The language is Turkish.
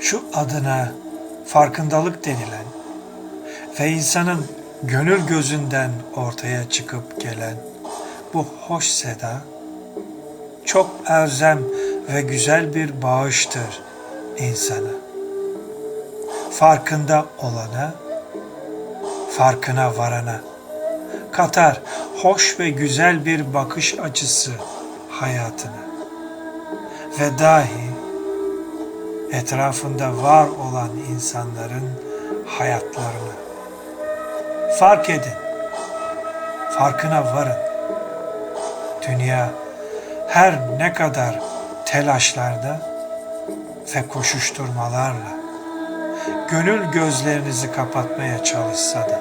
şu adına farkındalık denilen ve insanın gönül gözünden ortaya çıkıp gelen bu hoş seda çok erzem ve güzel bir bağıştır insana. Farkında olana, farkına varana katar hoş ve güzel bir bakış açısı hayatına. Ve dahi etrafında var olan insanların hayatlarını fark edin. Farkına varın. Dünya her ne kadar telaşlarda ve koşuşturmalarla gönül gözlerinizi kapatmaya çalışsa da